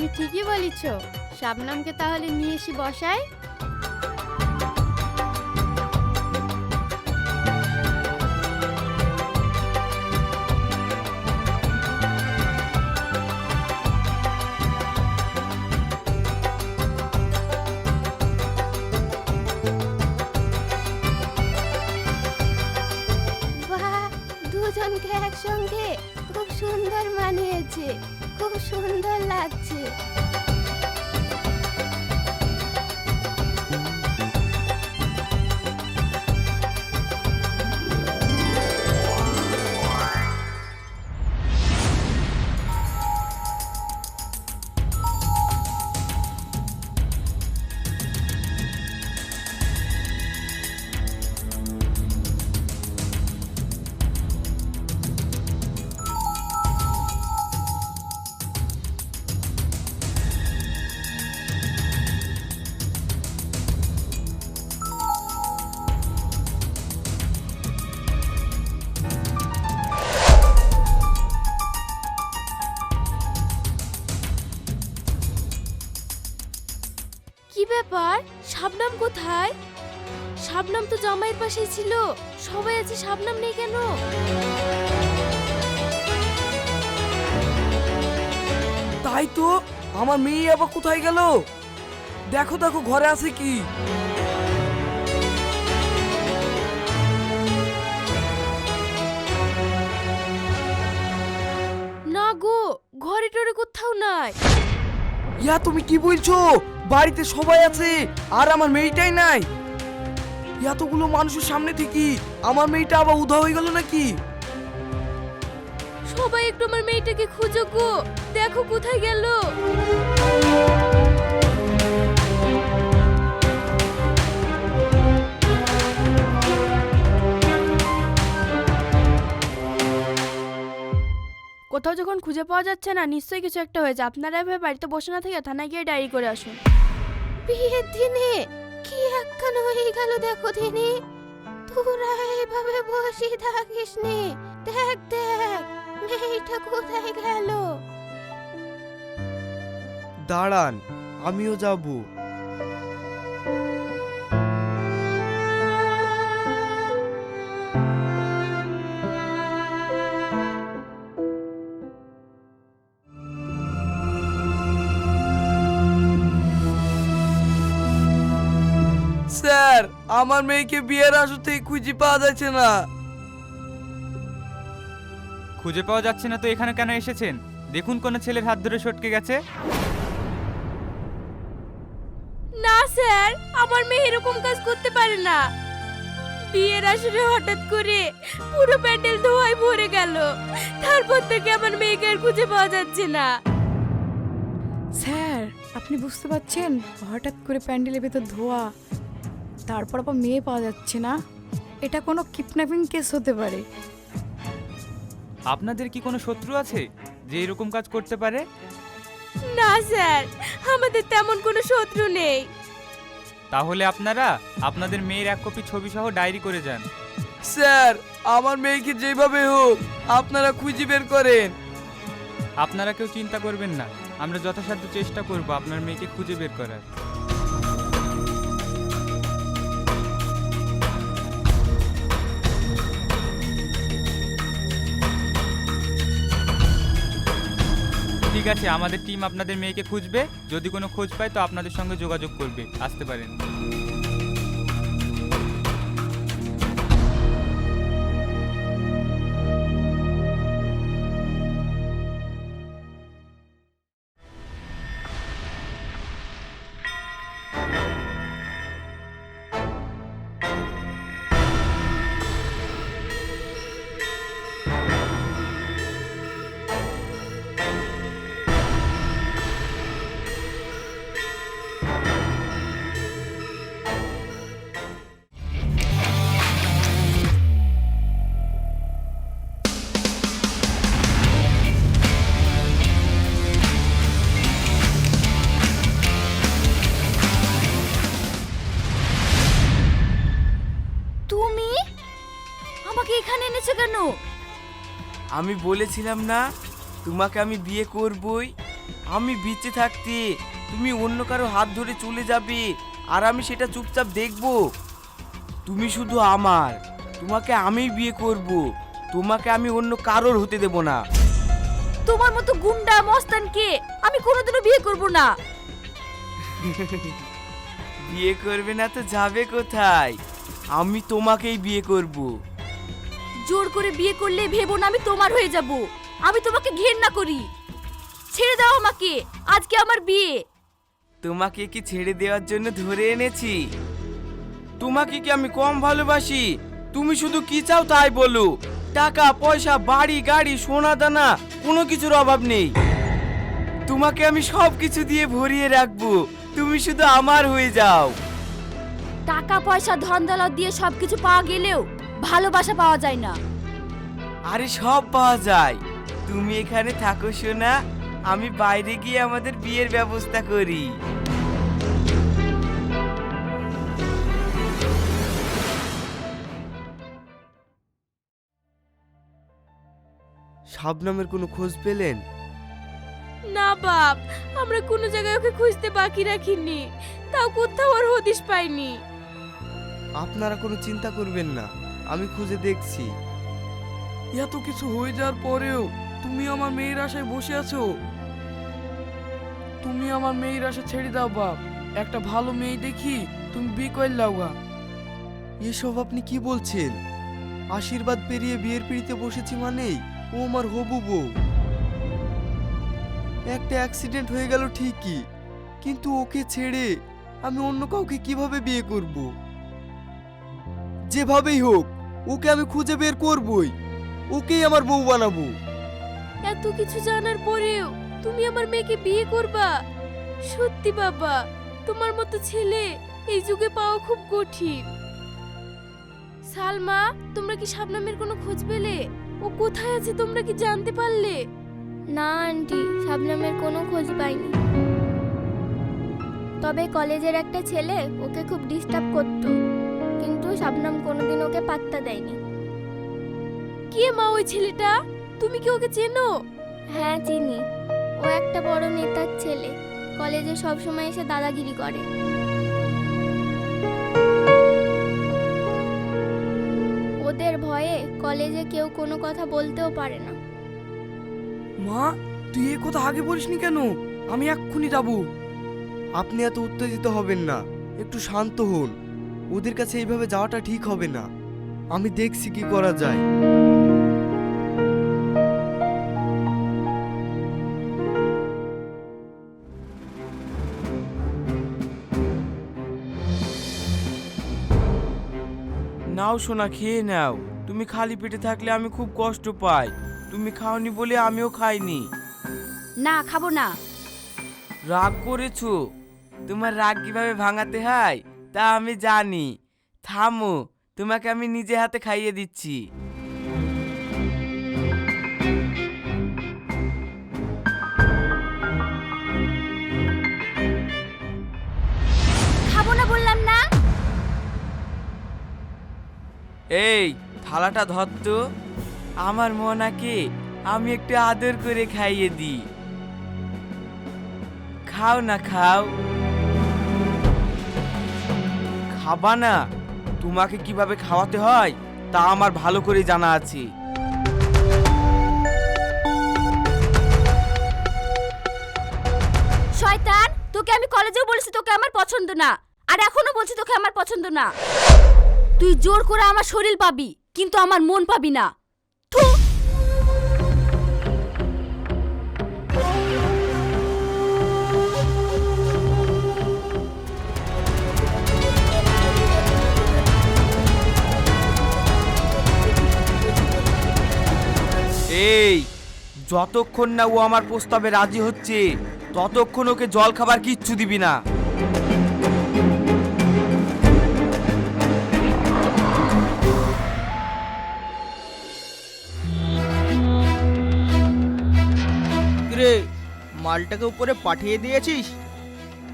তুমি ঠিকই বলিছ। শাবনামকে তাহলে নিয়ে এসি বসাই? দুজনকে একসঙ্গে খুব সুন্দর মানিয়েছে। খুব সুন্দর লাগছে। ব্যাপার শাবনাম কোথায়? শাবনাম তো জামাইয়ের পাশেই ছিল। সবাই আছে শাবনাম নেই কেন? তাই তো, আমার মেয়ে আবার কোথায় গেল? দেখো দেখো, ঘরে আছে কি? ইয়া, তুমি কি বলছো? বাড়িতে সবাই আছে, আর আমার মেয়েটাই নাই। এতগুলো মানুষের সামনে থেকে আমার মেয়েটা আবার উধা হয়ে গেল নাকি? সবাই একটু আমার মেয়েটাকে খুঁজো গো। দেখো কোথায় গেল। কোথাও যখন খুঁজে পাওয়া যাচ্ছে না নিশ্চয়ই কিছু একটা হয়েছে। আপনারা এভাবে বাড়িতে বসে না থেকে থানায় গিয়ে ডায়েরি করে আসুন। বিয়ের দিনে কি একখান হয়ে গেল দেখো দিনে? তোরা এইভাবে বসে থাকিস নে। দেখ দেখ মেয়েটা কোথায় গেল? দাঁড়ান আমিও যাব। আমার মেয়েকে বিয়ের আসর খুঁজে পাওয়া যাচ্ছে না। খুঁজে পাওয়া যাচ্ছে না তো এখানে কেন এসেছেন? দেখুন কোন ছেলের হাত ধরে সটকে গেছে। না স্যার আমার মেয়ে এরকম কাজ করতে পারে না। বিয়ের আসরে হঠাৎ করে পুরো প্যান্ডেল ধোয়ায় ভরে গেল। তারপর থেকে আমার মেয়েকে আর খুঁজে পাওয়া যাচ্ছে না। স্যার আপনি বুঝতে পারছেন? হঠাৎ করে প্যান্ডেলের ভেতর ধোয়া তারপর আবার মেয়ে পাওয়া যাচ্ছে না। এটা কোনো কিডন্যাপিং কেস হতে পারে। আপনাদের কি কোনো শত্রু আছে যে এরকম কাজ করতে পারে? না স্যার আমাদের তেমন কোনো শত্রু নেই। তাহলে আপনারা আপনাদের মেয়ের এক কপি ছবি সহ ডায়েরি করে যান। স্যার আমার মেয়েকে যেভাবে হোক আপনারা খুঁজে বের করেন। আপনারা কেউ চিন্তা করবেন না আমরা যথাসাধ্য চেষ্টা করব আপনার মেয়েকে খুঁজে বের করার। ঠিক আছে, আমাদের টিম আপনাদের মেয়েকে খুঁজবে, যদি কোনো খোঁজ পায় তো আপনাদের সঙ্গে যোগাযোগ করবে, আসতে পারেন। আমি বলেছিলাম না তোমাকে আমি বিয়ে করবই। আমি বেঁচে থাকতে তুমি অন্য কারও হাত ধরে চলে যাবে আর আমি সেটা চুপচাপ দেখব। তুমি শুধু আমার তোমাকে আমি বিয়ে করব তোমাকে আমি অন্য কারোর হতে দেব না। তোমার মতো গুন্ডা মস্তানকে আমি কোনোদিনও বিয়ে করব না। বিয়ে করবে না তো যাবে কোথায়? আমি তোমাকেই বিয়ে করব। জোর করে বিয়ে করলে ভেবো না আমি তোমার হয়ে যাব। আমি তোমাকে ঘেন্না করি। ছেড়ে দাও আমাকে। আজকে আমার বিয়ে। তোমাকে কি ছেড়ে দেওয়ার জন্য ধরে এনেছি? তোমাকে কি আমি কম ভালোবাসি? তুমি শুধু কি চাও তাই বলো। টাকা পয়সা বাড়ি গাড়ি সোনা দানা কোনো কিছুর অভাব নেই। তোমাকে আমি সব কিছু দিয়ে ভরিয়ে রাখব। তুমি শুধু আমার হয়ে যাও। টাকা পয়সা ধন দৌলত দিয়ে সবকিছু পাওয়া গেলেও ভালোবাসা পাওয়া যায় না। আরে সব পাওয়া যায়। তুমি এখানে থাকো সোনা। আমি বাইরে গিয়ে আমাদের বিয়ের ব্যবস্থা করি। শাবনামের কোনো খোঁজ পেলেন? না বাপ আমরা কোনো জায়গায় ওকে খুঁজতে বাকি রাখিনি। তাও কোথাও আর হদিশ পাইনি। আপনারা কোনো চিন্তা করবেন না। আমি খুঁজে দেখছি। এত কিছু হয়ে যাওয়ার পরেও তুমি আমার মেয়ের আশায় বসে আছো? তুমি আমার মেয়ের আশা ছেড়ে দাও বাপ। একটা ভালো মেয়ে দেখি তুমি বিয়ে করে গা এসব আপনি কি বলছেন? আশীর্বাদ পেরিয়ে বিয়ের পিড়িতে বসেছি মানেই ও আমার হবু বউ। একটা অ্যাক্সিডেন্ট হয়ে গেল ঠিকই কিন্তু ওকে ছেড়ে আমি অন্য কাউকে কীভাবে বিয়ে করব? যেভাবেই হোক ওকে আমি খুঁজে বের করবই। ওকেই আমার বউ বানাবো। এত কিছু জানার পরেও তুমি আমার মেয়েকে বিয়ে করবা? সত্যি বাবা তোমার মতো ছেলে এই যুগে পাওয়া খুব কঠিন। সালমা তোমরা কি শাবনামের কোনো খোঁজ পেলে? ও কোথায় আছে তোমরা কি জানতে পারলে? না আন্টি শাবনামের কোনো খোঁজ পাইনি। তবে কলেজের একটা ছেলে ওকে খুব ডিস্টার্ব করতো। শাবনাম কোনোদিন ওকে পাত্তা দেয়নি। কে মা ওই ছেলেটা? তুমি কি ওকে চেনো? হ্যাঁ চিনি। ও একটা বড় নেতার ছেলে। কলেজে সব সময় এসে দাদাগিরি করে। ওদের ভয়ে কলেজে কেউ কোনো কথা বলতেও পারে না। মা তুই এ কথা আগে বলিসনি কেন? আমি এক্ষুনি যাব। আপনি এত উত্তেজিত হবেন না। একটু শান্ত হন। ওদের কাছে এইভাবে যাওয়াটা ঠিক হবে না। আমি দেখছি কি করা যায়। নাও সোনা খেয়ে নাও। তুমি খালি পেটে থাকলে আমি খুব কষ্ট পাই। তুমি খাওনি বলে আমিও খাইনি। না খাব না। রাগ করেছ? তোমার রাগ কীভাবে ভাঙাতে হয়? তা আমি জানি। থামো তোমাকে আমি নিজে হাতে খাইয়ে দিচ্ছি। খাব না বললাম না। এই থালাটা ধর তো। আমার মনাকে আমি একটু আদর করে খাইয়ে দিই। খাও না খাও। খাবা না। তোমাকে কীভাবে খাওয়াতে হয়, তা আমার ভালো করে জানা আছে। শয়তান, তোকে আমি কলেজেও বলেছি তোকে আমার পছন্দ না। আর এখনও বলছি তোকে আমার পছন্দ না। তুই জোর করে আমার শরীর পাবি, কিন্তু আমার মন পাবি না। যতক্ষণ না ও আমার প্রস্তাবে রাজি হচ্ছে ততক্ষণ ওকে জল খাবার কিচ্ছু দিবি না। রে মালটাকে উপরে পাঠিয়ে দিয়েছিস?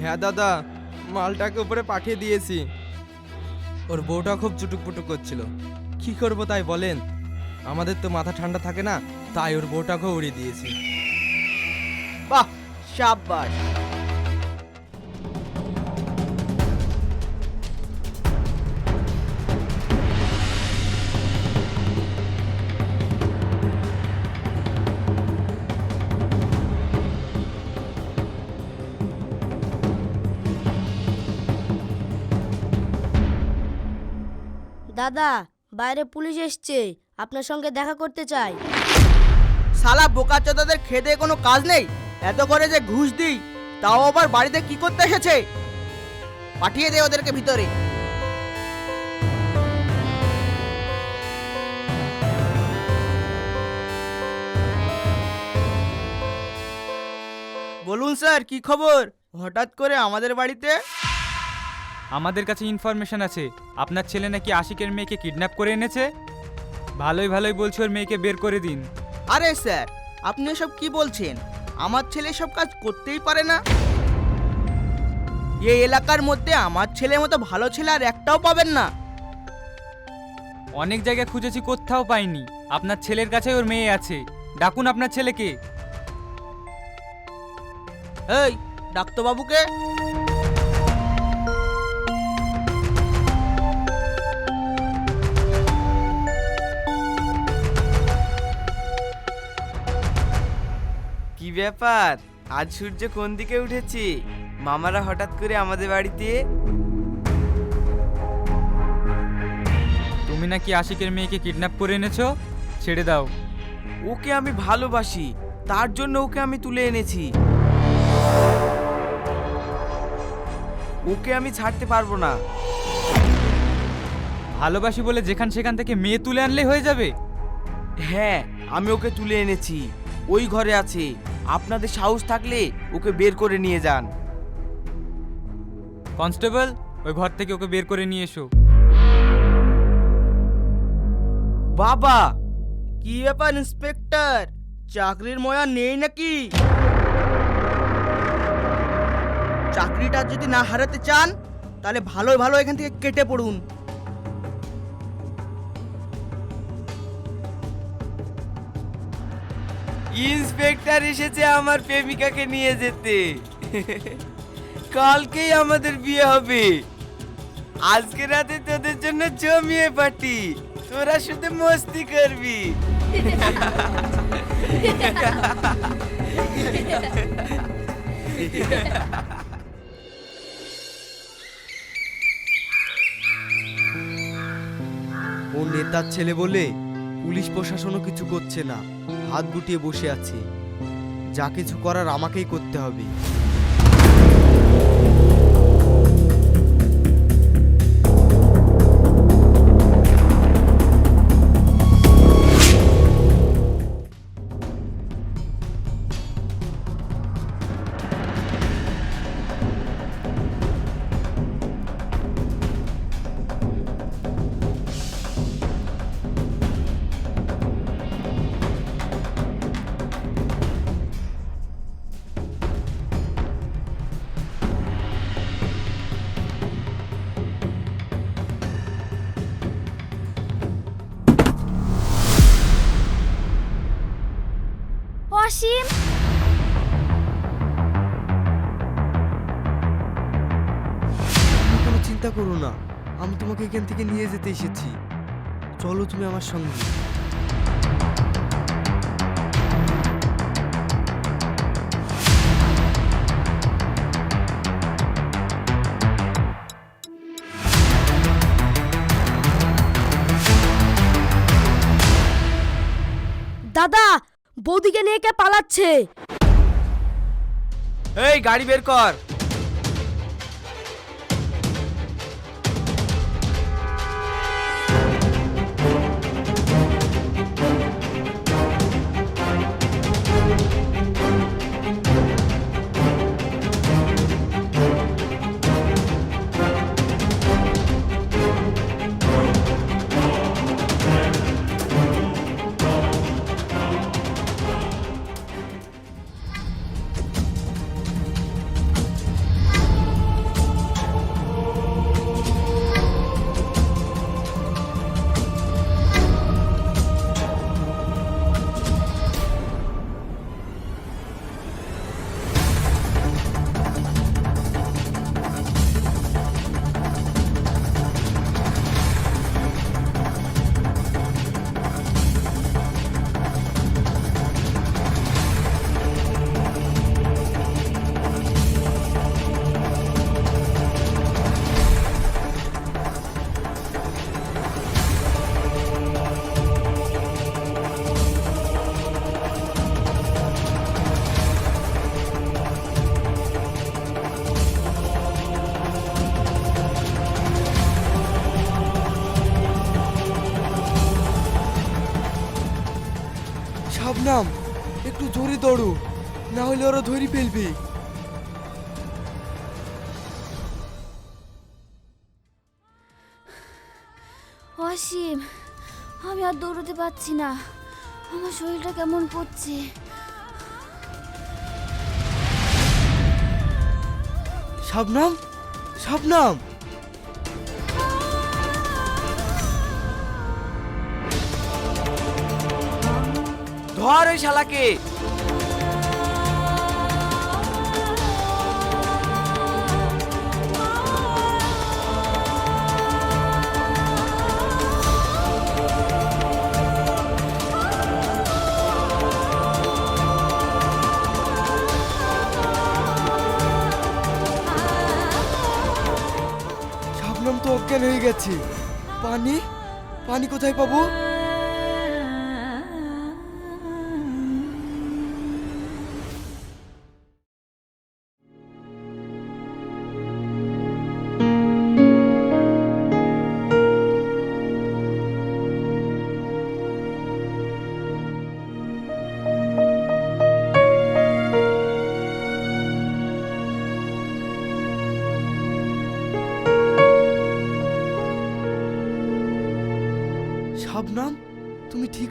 হ্যাঁ দাদা মালটাকে উপরে পাঠিয়ে দিয়েছি। ওর বউটা খুব চুটুক পুটুক করছিল। কি করব তাই বলেন? আমাদের তো মাথা ঠান্ডা থাকে না তাই ওর বউটাকেও উড়িয়ে দিয়েছি। বাহ সাব্বাস। দাদা বাইরে পুলিশ এসছে। আপনার সঙ্গে দেখা করতে চাই। শালা বোকাচোদাদের খেদে কোনো কাজ নেই? এত করে যে ঘুষ দিই তাও আবার বাড়িতে কি করতে এসেছে? পাঠিয়ে দে ওদেরকে ভিতরে। বলুন স্যার কি খবর? হঠাৎ করে আমাদের বাড়িতে? আমাদের কাছে ইনফরমেশন আছে। আপনার ছেলে নাকি আশিকের মেয়েকে কিডন্যাপ করে এনেছে? ভালোই ভালোই বলছে ওর মেয়েকে বের করে দিন। আরে স্যার আপনি সব কি বলছেন? আমার ছেলে সব কাজ করতেই পারে না। এই এলাকার মধ্যে আমার ছেলের মতো ভালো ছেলে আর একটাও পাবেন না। অনেক জায়গায় খুঁজেছি কোথাও পাইনি। আপনার ছেলের কাছে ওর মেয়ে আছে। ডাকুন আপনার ছেলেকে। এই ডাক্তারবাবুকে। কি ব্যাপার? আজ সূর্য কোন দিকে উঠেছে? মামারা হঠাৎ করে আমাদের বাড়িতে? তুমি নাকি আশিকের মেয়েকে কিডন্যাপ করে এনেছো? ছেড়ে দাও। ওকে আমি ভালোবাসি। তার জন্য ওকে আমি তুলে এনেছি। ওকে আমি ছাড়তে পারব না। ভালোবাসি বলে যেখান সেখান থেকে মেয়ে তুলে আনলে হয়ে যাবে? হ্যাঁ আমি ওকে তুলে এনেছি। ওই ঘরে আছে। আপনাদের সাহস থাকলে ওকে বের করে নিয়ে যান। কনস্টেবল ওই ঘর থেকে ওকে বের করে নিয়ে এসো। বাবা কি ব্যাপার ইন্সপেক্টর? চাকরির ময়া নেই নাকি? চাকরিটা যদি না হারাতে চান তাহলে ভালো ভালো এখান থেকে কেটে পড়ুন। ইন্সপেক্টর এসেছে আমার প্রেমিকাকে নিয়ে যেতে। কালকেই আমাদের বিয়ে হবে। আজকে রাতে তোদের জন্য জমিয়ে পার্টি তোরা শুধু মস্তি করবি। ও নেতার ছেলে বলে পুলিশ প্রশাসনও কিছু করছে না। হাত গুটিয়ে বসে আছে। যা কিছু করার আমাকেই করতে হবে। এখান থেকে নিয়ে যেতে এসেছি। চলো তুমি আমার সঙ্গে। দাদা বৌদিকে নিয়ে কে পালাচ্ছে? এই গাড়ি বের কর। করো না হলে ওরা ধরে ফেলবে। অসীম আমি আর দৌড়তে পারছি না। আমার শরীরটা কেমন করছে? শাবনাম শাবনাম। ধর ওই শালাকে। অজ্ঞান হয়ে গেছে? পানি? পানি কোথায় পাবো?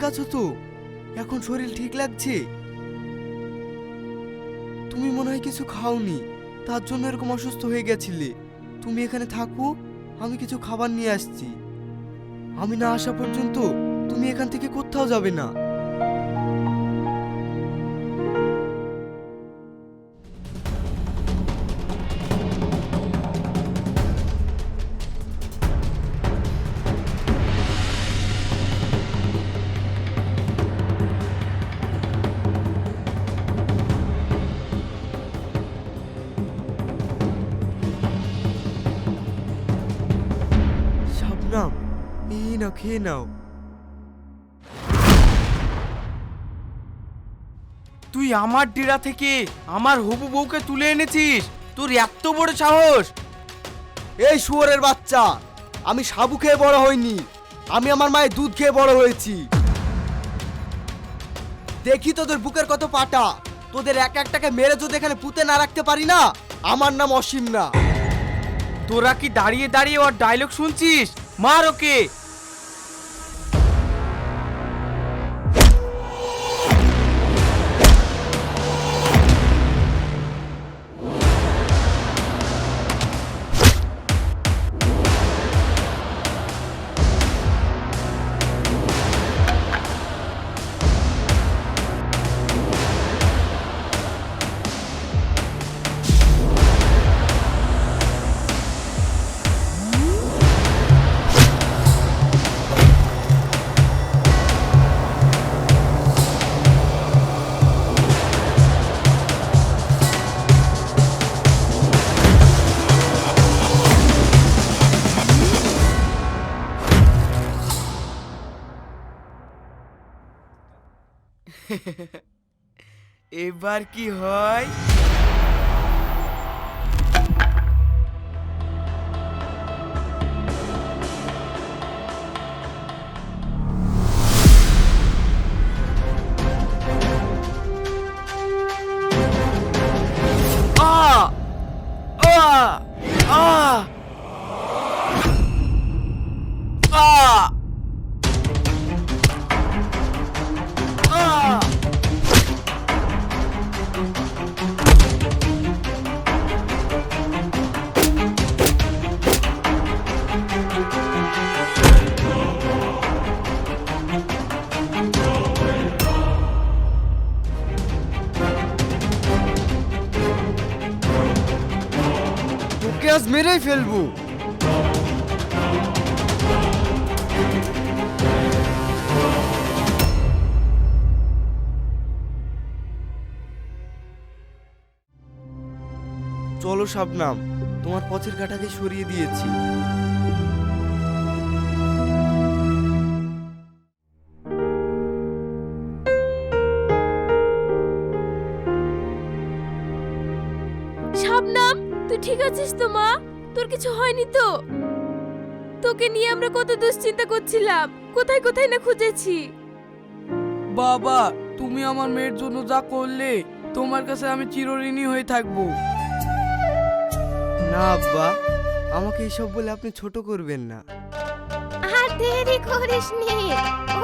আছো তো? এখন শরীর ঠিক লাগছে? তুমি মনে হয় কিছু খাওনি, তার জন্য এরকম অসুস্থ হয়ে গেছিলে। তুমি এখানে থাকো, আমি কিছু খাবার নিয়ে আসছি। আমি না আসা পর্যন্ত তুমি এখান থেকে কোথাও যাবে না। খেয়ে নাও। তুই আমার ডেরা থেকে আমার হবু বউকে তুলে এনেছিস? তোর এত বড় সাহস! এই শুয়োরের বাচ্চা আমি সাবু খেয়ে বড় হইনি। আমি আমার মায়ের দুধ খেয়ে বড় হয়েছি। দেখি তোদের বুকের কত পাটা। তোদের এক একটাকে মেরে যদি এখানে পুঁতে না রাখতে পারি না আমার নাম অসীম না। তোরা কি দাঁড়িয়ে দাঁড়িয়ে ওর ডায়লগ শুনছিস? মার ওকে! এবার কি হয়? ফেলব। চলো শাবনাম তোমার পথের কাটাকে সরিয়ে দিয়েছি। শাবনাম তুই ঠিক আছিস তো মা? তোর কিছু হয়নি তো? তোকে নিয়ে আমরা কত দুশ্চিন্তা করছিলাম। কোথায় কোথায় না খুঁজেছি? বাবা তুমি আমার মেয়ের জন্য যা করলে তোমার কাছে আমি চিরঋণী হয়ে থাকব। না আব্বা আমাকে এসব বলে আপনি ছোট করবেন না। আর দেরি করিস নি।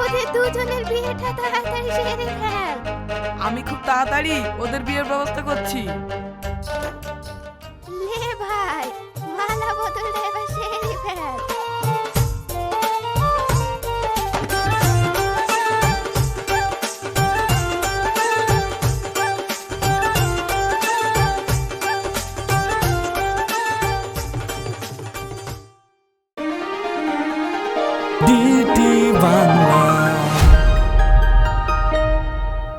ওদের দুজনের বিয়েটা তাড়াতাড়ি সেরে ফেল। আমি খুব তাড়াতাড়ি ওদের বিয়ের ব্যবস্থা করছি। modulo de Basiliper.